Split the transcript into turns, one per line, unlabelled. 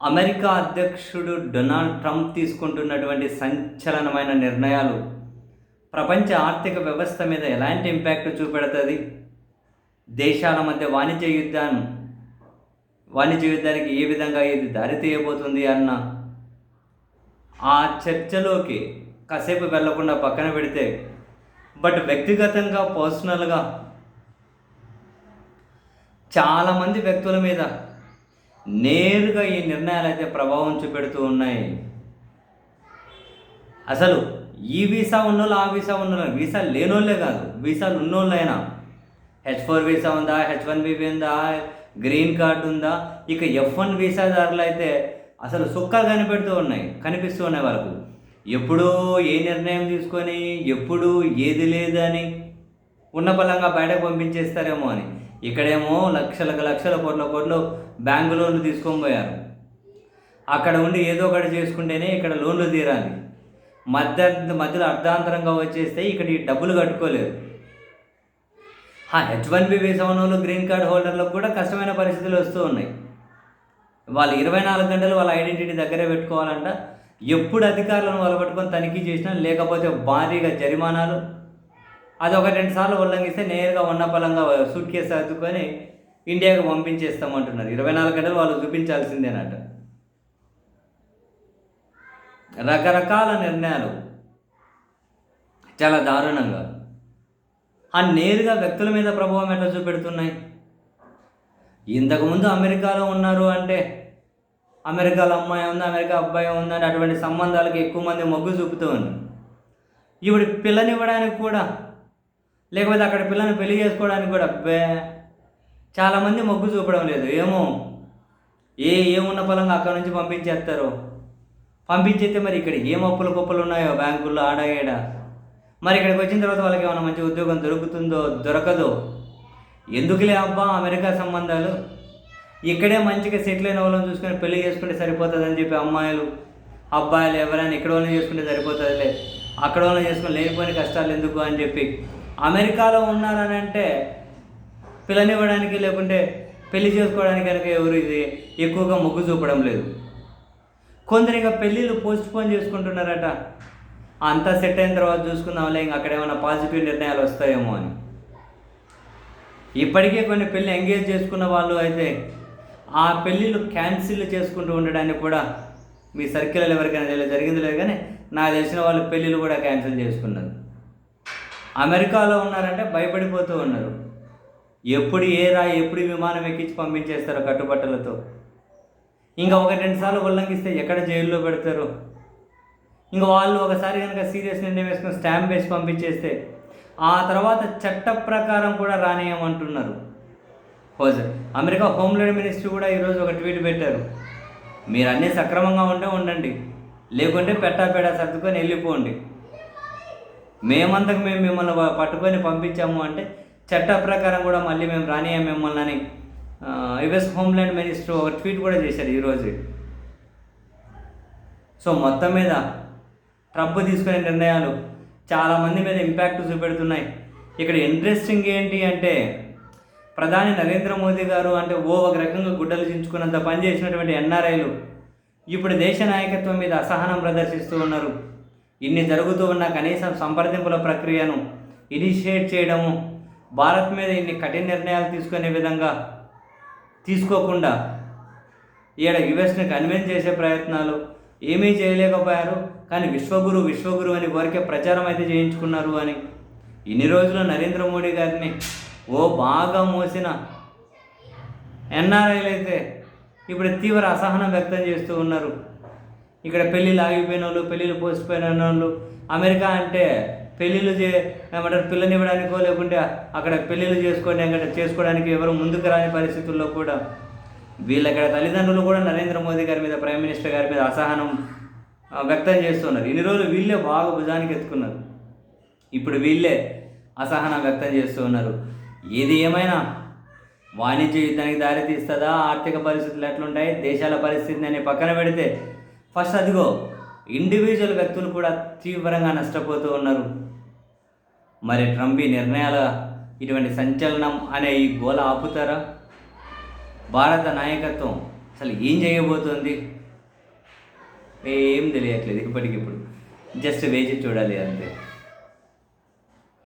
America అధ్యక్షుడు Donald Trump తీసుకుంటున్నటువంటి సంచలనమైన నిర్ణయాలు ప్రపంచ ఆర్థిక వ్యవస్థ మీద ఎలాంటి ఇంపాక్ట్ చూపెడుతుంది? దేశాల మధ్య వాణిజ్య యుద్ధాన్ని వాణిజ్య యుద్ధానికి ఏ విధంగా ఇది దారి తీయబోతుంది అన్న ఆ చర్చలోకి కాసేపు వెళ్ళకుండా పక్కన పెడితే బట్ వ్యక్తిగతంగా పర్సనల్గా చాలామంది వ్యక్తుల మీద నేరుగా ఈ నిర్ణయాలు అయితే ప్రభావం చూపెడుతూ ఉన్నాయి. అసలు ఈ వీసా ఉన్నోళ్ళు ఆ వీసా ఉన్నోళ్ళు వీసా లేనోళ్ళే కాదు వీసాలు ఉన్నోళ్ళైనా. హెచ్ ఫోర్ వీసా ఉందా హెచ్ వన్ బీబీ ఉందా గ్రీన్ కార్డు ఉందా? ఇక ఎఫ్ వన్ వీసాదారులు అయితే అసలు సుక్కలు కనిపెడుతూ ఉన్నాయి కనిపిస్తూ ఉన్నాయి వాళ్ళకు. ఎప్పుడూ ఏ నిర్ణయం తీసుకొని ఎప్పుడు ఏది లేదని ఉన్న బలంగా బయటకు పంపించేస్తారేమో అని. ఇక్కడేమో లక్షలకు లక్షల కోట్ల కోట్లు బ్యాంకు లోన్లు తీసుకొని పోయారు. అక్కడ ఉండి ఏదో ఒకటి చేసుకుంటేనే ఇక్కడ లోన్లు తీరాలి. మధ్య మధ్యలో అర్ధాంతరంగా వచ్చేస్తే ఇక్కడ ఈ డబ్బులు కట్టుకోలేరు. హెచ్ వన్ బి వీసా వాళ్ళు గ్రీన్ కార్డ్ హోల్డర్లకు కూడా కష్టమైన పరిస్థితులు వస్తూ ఉన్నాయి. వాళ్ళు ఇరవై నాలుగు గంటలు వాళ్ళ ఐడెంటిటీ దగ్గరే పెట్టుకోవాలంట. ఎప్పుడు అధికారులను వాళ్ళు పట్టుకొని తనిఖీ చేసినా లేకపోతే భారీగా జరిమానాలు అది ఒక రెండు సార్లు ఉల్లంఘిస్తే నేరుగా ఉన్నపలంగా సూట్ కేసు సర్దుకొని ఇండియాకు పంపించేస్తామంటున్నారు. ఇరవై నాలుగు గంటలు వాళ్ళు చూపించాల్సిందేనట. రకరకాల నిర్ణయాలు. చాలా దారుణంగా. ఆ నేరుగా వ్యక్తుల మీద ప్రభావం ఎట్లా చూపెడుతున్నాయి? ఇంతకుముందు అమెరికాలో ఉన్నారు అంటే అమెరికాలో అమ్మాయి ఉంది అమెరికా అబ్బాయి ఉందని అటువంటి సంబంధాలకు ఎక్కువ మంది మొగ్గు చూపుతూ ఉంది ఇప్పుడు పిల్లనివ్వడానికి కూడా లేకపోతే అక్కడ పిల్లని పెళ్ళి చేసుకోవడానికి కూడా అబ్బే. చాలామంది మొగ్గు చూపడం లేదు. ఏమో? ఏ ఏమున్న పొలంగా అక్కడ నుంచి పంపించేస్తారు? పంపించేస్తే మరి ఇక్కడ ఏం అప్పులు కుప్పలు ఉన్నాయో బ్యాంకుల్లో ఆడ మరి ఇక్కడికి వచ్చిన తర్వాత వాళ్ళకి ఏమైనా మంచి ఉద్యోగం దొరుకుతుందో దొరకదో? ఎందుకులే అబ్బా అమెరికా సంబంధాలు? ఇక్కడే మంచిగా సెటిల్ అయిన వాళ్ళని చూసుకొని పెళ్ళి చేసుకుంటే సరిపోతుందని చెప్పి అమ్మాయిలు అబ్బాయిలు ఎవరైనా ఇక్కడ వాళ్ళని చేసుకుంటే సరిపోతుందిలే. అక్కడ వాళ్ళని చేసుకుని లేనిపోయిన కష్టాలు ఎందుకు అని చెప్పి అమెరికాలో ఉన్నారని అంటే పిల్లనివ్వడానికి లేకుంటే పెళ్ళి చేసుకోవడానికి కనుక ఎవరు ఇది ఎక్కువగా మొగ్గు చూపడం లేదు. కొందరు ఇంకా పెళ్ళిళ్ళు పోస్ట్పోన్ చేసుకుంటున్నారట. అంతా సెట్ అయిన తర్వాత చూసుకుందాంలే ఇంకా అక్కడ ఏమైనా పాజిటివ్ నిర్ణయాలు వస్తాయేమో అని. ఇప్పటికే కొన్ని పెళ్ళి ఎంగేజ్ చేసుకున్న వాళ్ళు అయితే ఆ పెళ్ళిళ్ళు క్యాన్సిల్ చేసుకుంటూ ఉండడానికి కూడా మీ సర్కిల్ ఎవరికైనా తెలియదు. జరిగింది లేదు కానీ నాకు తెలిసిన వాళ్ళు పెళ్ళిళ్ళు కూడా క్యాన్సిల్ చేసుకున్నారు. అమెరికాలో ఉన్నారంటే భయపడిపోతూ ఉన్నారు. ఎప్పుడు ఏ రా ఎప్పుడు విమానం ఎక్కించి పంపించేస్తారో కట్టుబట్టలతో? ఇంకా ఒక రెండు సార్లు ఉల్లంఘిస్తే ఎక్కడ జైల్లో పెడతారు? ఇంకా వాళ్ళు ఒకసారి కనుక సీరియస్ నిర్ణయం వేసుకుని స్టాంప్ వేసి పంపించేస్తే ఆ తర్వాత చట్ట ప్రకారం కూడా రానియమంటున్నారు. హోజ్ అమెరికా హోమ్లాండ్ మినిస్ట్రీ కూడా ఈరోజు ఒక ట్వీట్ పెట్టారు. మీరు అన్నీ సక్రమంగా ఉంటే ఉండండి లేకుంటే పెట్టా పెడా సర్దుకొని వెళ్ళిపోండి. మేమంతకు మేము మిమ్మల్ని పట్టుకొని పంపించాము అంటే చట్ట ప్రకారం కూడా మళ్ళీ మేము రానియా మిమ్మల్ని అని యుఎస్ హోమ్లాండ్ మినిస్టర్ ఒక ట్వీట్ కూడా చేశారు ఈరోజు సో మొత్తం మీద ట్రంప్ తీసుకునే నిర్ణయాలు చాలామంది మీద ఇంపాక్ట్ చూపెడుతున్నాయి. ఇక్కడ ఇంట్రెస్టింగ్ ఏంటి అంటే ప్రధాని నరేంద్ర మోదీ గారు అంటే ఓ ఒక రకంగా గుడ్డలు చించుకున్నంత పని చేసినటువంటి ఎన్ఆర్ఐలు ఇప్పుడు దేశ నాయకత్వం మీద అసహనం ప్రదర్శిస్తూ ఉన్నారు. ఇన్ని జరుగుతూ ఉన్న కనీసం సంప్రదింపుల ప్రక్రియను ఇనిషియేట్ చేయడము భారత్ మీద ఇన్ని కఠిన నిర్ణయాలు తీసుకునే విధంగా తీసుకోకుండా ఈడ యుఎస్ని కన్విన్స్ చేసే ప్రయత్నాలు ఏమీ చేయలేకపోయారు. కానీ విశ్వగురు విశ్వగురు అని వారికే ప్రచారం అయితే చేయించుకున్నారు అని ఇన్ని రోజులు నరేంద్ర మోడీ గారిని ఓ బాగా మోసిన ఎన్ఆర్ఐలు అయితే ఇప్పుడు తీవ్ర అసహనం వ్యక్తం చేస్తూ ఉన్నారు. ఇక్కడ పెళ్ళిళ్ళు ఆగిపోయిన వాళ్ళు పెళ్ళిళ్ళు పోసిపోయిన వాళ్ళు అమెరికా అంటే పెళ్ళిళ్ళు చే ఏమంటారు పిల్లనివ్వడానికో లేకుంటే అక్కడ పెళ్ళిళ్ళు చేసుకొని అక్కడ చేసుకోవడానికి ఎవరు ముందుకు రాని పరిస్థితుల్లో కూడా వీళ్ళక్కడ తల్లిదండ్రులు కూడా నరేంద్ర మోదీ గారి మీద ప్రైమ్ మినిస్టర్ గారి మీద అసహనం వ్యక్తం చేస్తున్నారు. ఇన్ని రోజులు వీళ్ళే బాగా భుజానికి ఎత్తుకున్నారు. ఇప్పుడు వీళ్ళే అసహనం వ్యక్తం చేస్తూ ఉన్నారు. ఏది ఏమైనా వాణిజ్య యుద్ధానికి దారి తీస్తుందా ఆర్థిక పరిస్థితులు ఎట్లుంటాయి? దేశాల పరిస్థితిని పక్కన పెడితే ఫస్ట్ అదిగో ఇండివిజువల్ వ్యక్తులు కూడా తీవ్రంగా నష్టపోతూ ఉన్నారు. మరి ట్రంప్ ఈ నిర్ణయాల ఇటువంటి సంచలనం అనే ఈ గోల ఆపుతారా? భారత నాయకత్వం అసలు ఏం చేయబోతోంది? ఏం తెలియట్లేదు ఇప్పటికిప్పుడు. జస్ట్ వేచి చూడాలి అంతే.